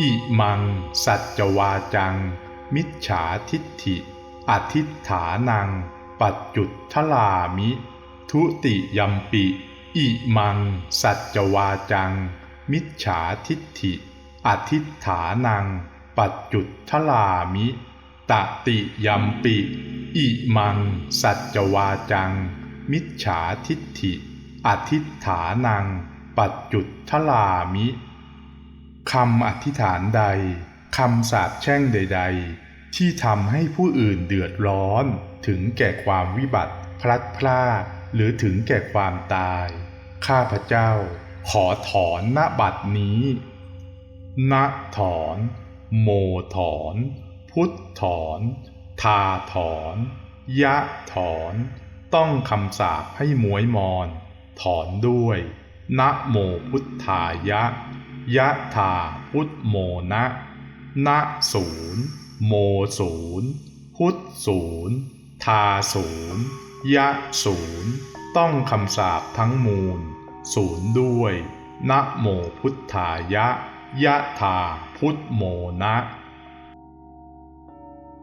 อิมัง สัจวาจัง มิจฉาทิฏฐิ อธิษฐานัง ปัจจุทลามิ ทุติยมปิ อิมัง สัจวาจัง มิจฉาทิฏฐิ อธิษฐานัง ปัจจุทลามิ ตติยมปิ อิมัง สัจวาจัง มิจฉาทิฏฐิ อธิษฐานัง ปัจจุทลามิ คำอธิษฐานใดคำสาปแช่งใด ๆ ที่ทำให้ผู้อื่นเดือดร้อน ถึงแก่ความวิบัติ พลัดพรากหรือถึงแก่ความตาย ข้าพเจ้า ขอถอนณบัดนี้ณถอน โมถอน พุทธถอน ทาถอน ยะถอน ต้องคำสาปให้หมวยมอน ถอนด้วยนะโมพุทธายะ ยะถาพุทโมนะนะศูนย์โมศูนย์พุทศูนย์ทาศูนย์ยะศูนย์ต้องคำสาปทั้งมูล ศูนย์ด้วยนะโมพุทธายะยะถาพุทโมนะ